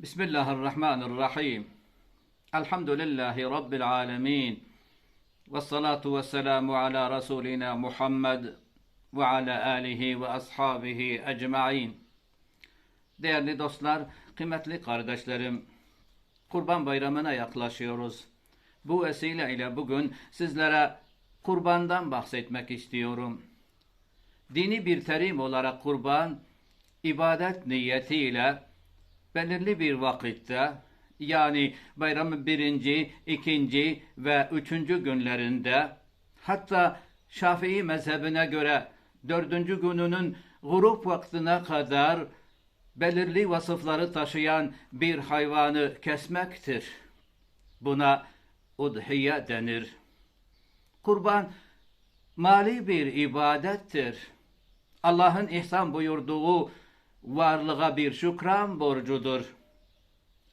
Bismillahirrahmanirrahim. Elhamdülillahi Rabbil alemin. Ve salatu ve selamu ala Resulina Muhammed ve ala alihi ve ashabihi ecma'in. Değerli dostlar, kıymetli kardeşlerim, Kurban Bayramı'na yaklaşıyoruz. Bu vesileyle bugün sizlere kurbandan bahsetmek istiyorum. Dini bir terim olarak kurban, ibadet niyetiyle belirli bir vakitte, yani bayramın birinci, ikinci ve üçüncü günlerinde, hatta Şafii mezhebine göre dördüncü gününün grup vaktine kadar belirli vasıfları taşıyan bir hayvanı kesmektir. Buna udhiye denir. Kurban mali bir ibadettir. Allah'ın ihsan buyurduğu varlığa bir şükran borcudur.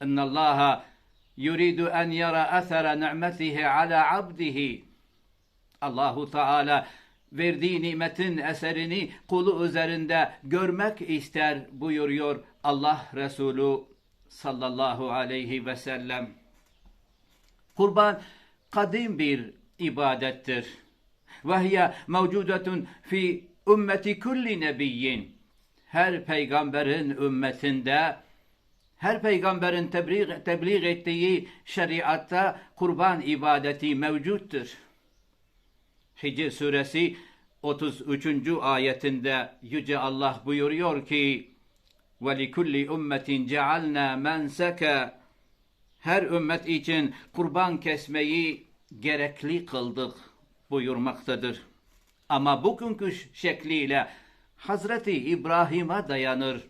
İnna Allaha yuridu en yara athara ni'metihi ala abdihi. Allahu Teala verdiği nimetin eserini kulu üzerinde görmek ister buyuruyor Allah Resulü sallallahu aleyhi ve sellem. Kurban kadim bir ibadettir. Ve hiye mevcudetun fi ümmeti kulli nebiyyin Her peygamberin ümmetinde her peygamberin tebliğ, tebliğ ettiği şeriatta kurban ibadeti mevcuttur. Hicr suresi 33. ayetinde Yüce Allah buyuruyor ki وَلِكُلِّ اُمَّةٍ جَعَلْنَا مَنْسَكَ Her ümmet için kurban kesmeyi gerekli kıldık buyurmaktadır. Ama bugünkü şekliyle Hazreti İbrahim'e dayanır.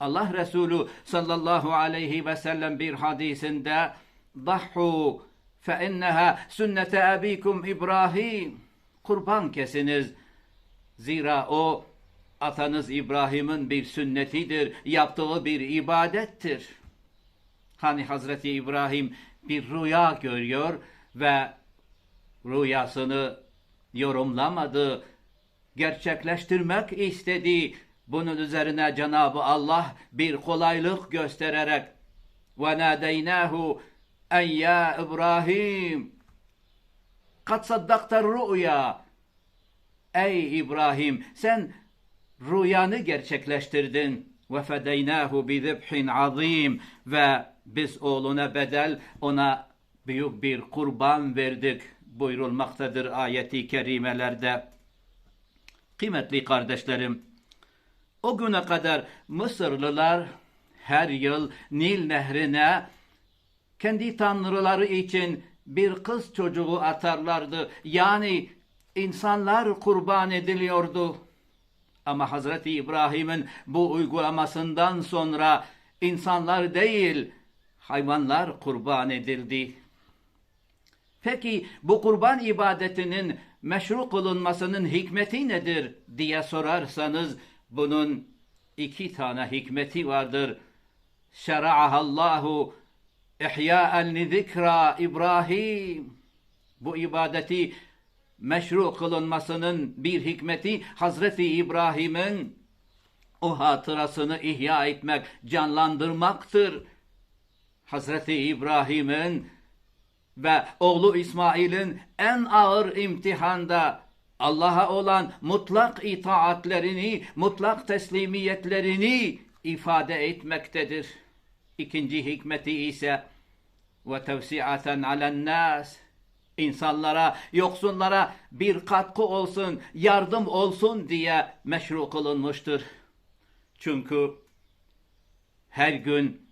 Allah Resulü sallallahu aleyhi ve sellem bir hadisinde Dahhu fe inneha sünnete abikum İbrahim kurban kesiniz. Zira o atanız İbrahim'in bir sünnetidir, yaptığı bir ibadettir. Hani Hazreti İbrahim bir rüya görüyor ve rüyasını yorumlamadı, gerçekleştirmek istedi. Bunun üzerine Cenab-ı Allah bir kolaylık göstererek وَنَادَيْنَاهُ اَنْ يَا İbrahim قَدْ صَدَّقْتَ الرُّؤْيَا Ey İbrahim sen rüyanı gerçekleştirdin. وَفَدَيْنَاهُ بِذِبْحٍ azim Ve biz oğluna bedel ona büyük bir kurban verdik buyurulmaktadır ayeti kerimelerde. Kıymetli kardeşlerim, o güne kadar Mısırlılar her yıl Nil nehrine kendi tanrıları için bir kız çocuğu atarlardı. Yani insanlar kurban ediliyordu. Ama Hazreti İbrahim'in bu uygulamasından sonra insanlar değil, hayvanlar kurban edildi. Peki bu kurban ibadetinin meşru kılınmasının hikmeti nedir diye sorarsanız bunun iki tane hikmeti vardır. Şera'ahallahu ihya'en li zikra İbrahim. Bu ibadeti meşru kılınmasının bir hikmeti Hazreti İbrahim'in o hatırasını ihya etmek, canlandırmaktır. Hazreti İbrahim'in ve oğlu İsmail'in en ağır imtihanda Allah'a olan mutlak itaatlerini, mutlak teslimiyetlerini ifade etmektedir. İkinci hikmeti ise ve tevsiaten alen insanlara, yoksunlara bir katkı olsun, yardım olsun diye meşru kılınmıştır. Çünkü her gün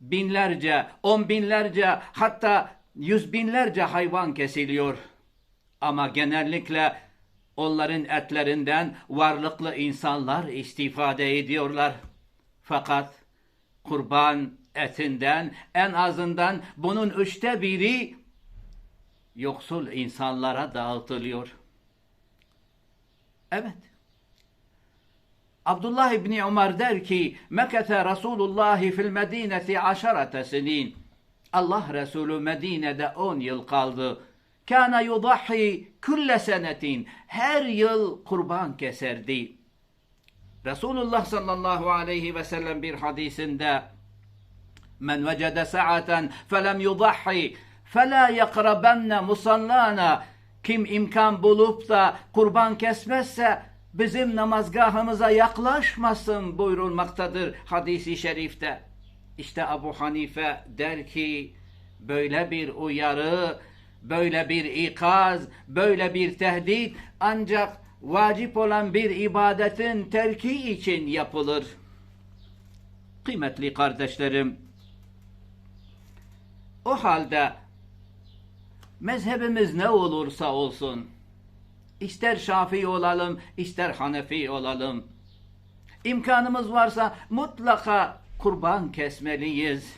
binlerce, on binlerce hatta yüz binlerce hayvan kesiliyor. Ama genellikle onların etlerinden varlıklı insanlar istifade ediyorlar. Fakat kurban etinden en azından bunun üçte biri yoksul insanlara dağıtılıyor. Evet. Abdullah İbni Umar der ki Mekete Resulullah fil Medineti aşarete sinin. Allah Resulü Medine'de on yıl kaldı. Kana yudahi külle senetin. Her yıl kurban keserdi. Resulullah sallallahu aleyhi ve sellem bir hadisinde Men vecede sa'aten felem yudahhi fela yakrabenne musallana kim imkan bulup da kurban kesmezse bizim namazgahımıza yaklaşmasın buyurulmaktadır hadisi şerifte. İşte Abu Hanife der ki böyle bir uyarı, böyle bir ikaz, böyle bir tehdit ancak vacip olan bir ibadetin terki için yapılır. Kıymetli kardeşlerim, o halde mezhebimiz ne olursa olsun, ister Şafii olalım, ister Hanefi olalım, imkanımız varsa mutlaka kurban kesmeliyiz.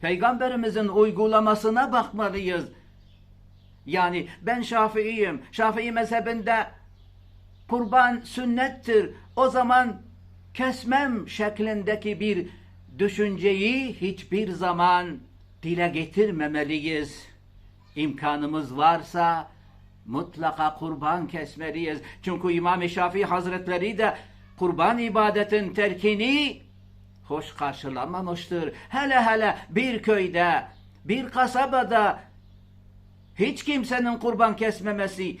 Peygamberimizin uygulamasına bakmalıyız. Yani ben Şafiiyim. Şafii mezhebinde kurban sünnettir. O zaman kesmem şeklindeki bir düşünceyi hiçbir zaman dile getirmemeliyiz. İmkanımız varsa mutlaka kurban kesmeliyiz. Çünkü İmam-ı Şafii Hazretleri de kurban ibadetin terkini hoş karşılamamıştır. Hele hele bir köyde, bir kasabada hiç kimsenin kurban kesmemesi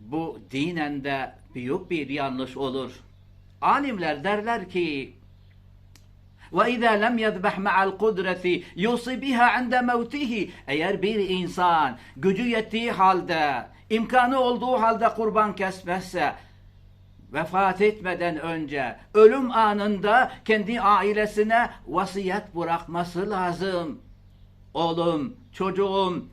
bu dinen de büyük bir yanlış olur. Alimler derler ki وَاِذَا لَمْ يَذْبَحْ مَعَ الْقُدْرَةِ يُصِي بِهَا عِنْدَ مَوْتِهِ Eğer bir insan gücü yettiği halde, imkanı olduğu halde kurban kesmezse, vefat etmeden önce ölüm anında kendi ailesine vasiyet bırakması lazım. Oğlum, çocuğum,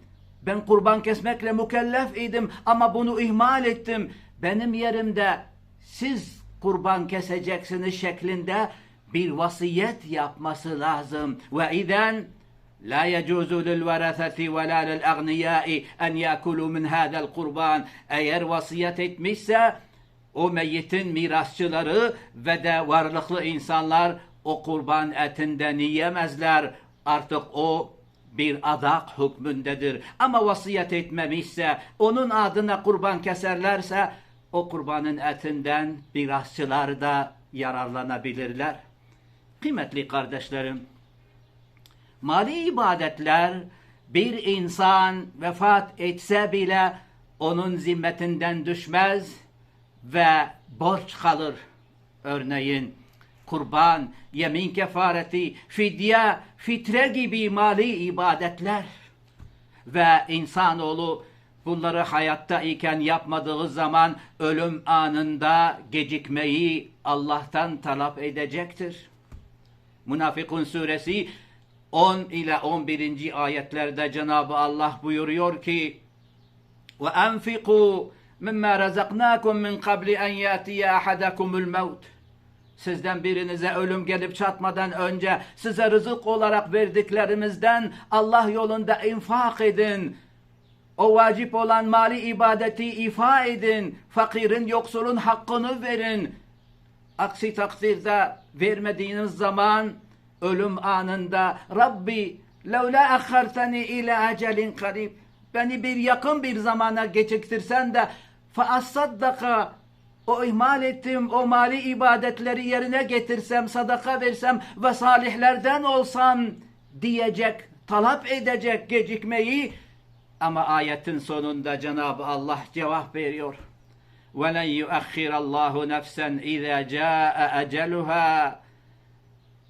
ben kurban kesmekle mükellef idim ama bunu ihmal ettim. Benim yerimde siz kurban keseceksiniz şeklinde bir vasiyet yapması lazım. Ve izen la yecuzu lil verasati ve la lil agniyai en yakulu min hadal kurban. Eğer vasiyet etmişse o meyyitin mirasçıları ve de varlıklı insanlar o kurban etinden yiyemezler. Artık o bir adak hükmündedir. Ama vasiyet etmemişse, onun adına kurban keserlerse, o kurbanın etinden mirasçılar da yararlanabilirler. Kıymetli kardeşlerim, mali ibadetler bir insan vefat etse bile onun zimmetinden düşmez ve borç kalır. Örneğin kurban, yemin kefareti, fidye, fitre gibi mali ibadetler ve insanoğlu bunları hayatta iken yapmadığı zaman ölüm anında gecikmeyi Allah'tan talep edecektir. Münafıkun suresi 10 ile 11. ayetlerde Cenab-ı Allah buyuruyor ki ve mimma razaknakum min qabli en yatiye ahadakumul mevt Sizden birinize ölüm gelip çatmadan önce size rızık olarak verdiklerimizden Allah yolunda infak edin. O vacip olan mali ibadeti ifa edin. Fakirin, yoksulun hakkını verin. Aksi takdirde vermediğiniz zaman ölüm anında Rabbi levla akhartani ila acelin karib beni bir yakın bir zamana geciktirsen de fa asaddaka o ihmal ettim o mali ibadetleri yerine getirsem sadaka versem ve salihlerden olsam diyecek talep edecek gecikmeyi ama ayetin sonunda Cenab-ı Allah cevap veriyor. وَلَنْ يُؤَخِّرَ اللّٰهُ نَفْسًا اِذَا جَاءَ اَجَلُهَا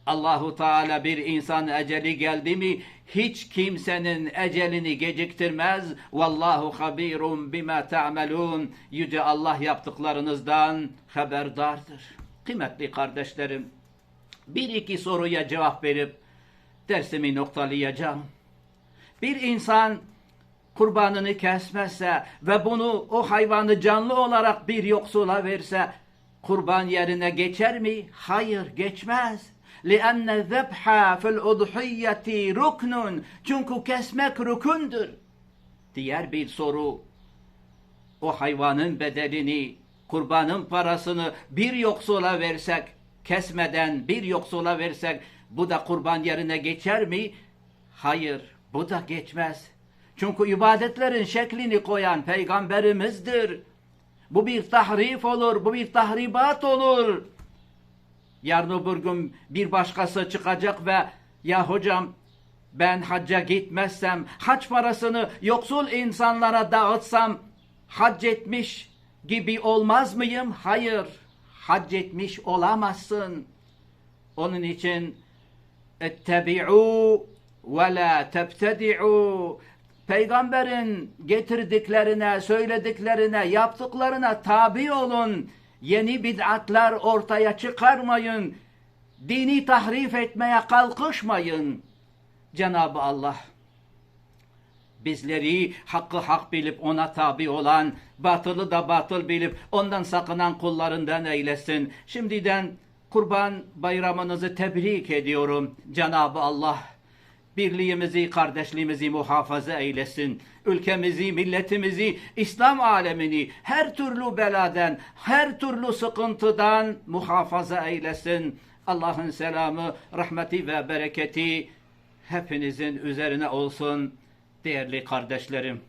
Allahu Teala bir insan eceli geldi mi hiç kimsenin ecelini geciktirmez. Vallahu habirun bima ta'melun. Yüce Allah yaptıklarınızdan haberdardır. Kıymetli kardeşlerim, bir iki soruya cevap verip dersimi noktalayacağım. Bir insan kurbanını kesmezse ve bunu o hayvanı canlı olarak bir yoksula verse kurban yerine geçer mi? Hayır geçmez. لِأَنَّ الذَّبْحَ فِي الْاُضْحِيَّةِ رُكْنٌ Çünkü kesmek rükündür. Diğer bir soru, o hayvanın bedelini, kurbanın parasını bir yoksula versek, kesmeden bir yoksula versek, bu da kurban yerine geçer mi? Hayır, bu da geçmez. Çünkü ibadetlerin şeklini koyan peygamberimizdir. Bu bir tahrif olur, bu bir tahribat olur. Yarın öbür gün bir başkası çıkacak ve Ya hocam ben hacca gitmezsem, hac parasını yoksul insanlara dağıtsam hac etmiş gibi olmaz mıyım? Hayır, hac etmiş olamazsın. Onun için ettebi'u ve la tebtedi'u Peygamberin getirdiklerine, söylediklerine, yaptıklarına tabi olun. Yeni bid'atlar ortaya çıkarmayın. Dini tahrif etmeye kalkışmayın. Cenab-ı Allah bizleri hakkı hak bilip ona tabi olan, batılı da batıl bilip ondan sakınan kullarından eylesin. Şimdiden kurban bayramınızı tebrik ediyorum. Cenab-ı Allah birliğimizi, kardeşliğimizi muhafaza eylesin. Ülkemizi, milletimizi, İslam alemini her türlü beladan, her türlü sıkıntıdan muhafaza eylesin. Allah'ın selamı, rahmeti ve bereketi hepinizin üzerine olsun değerli kardeşlerim.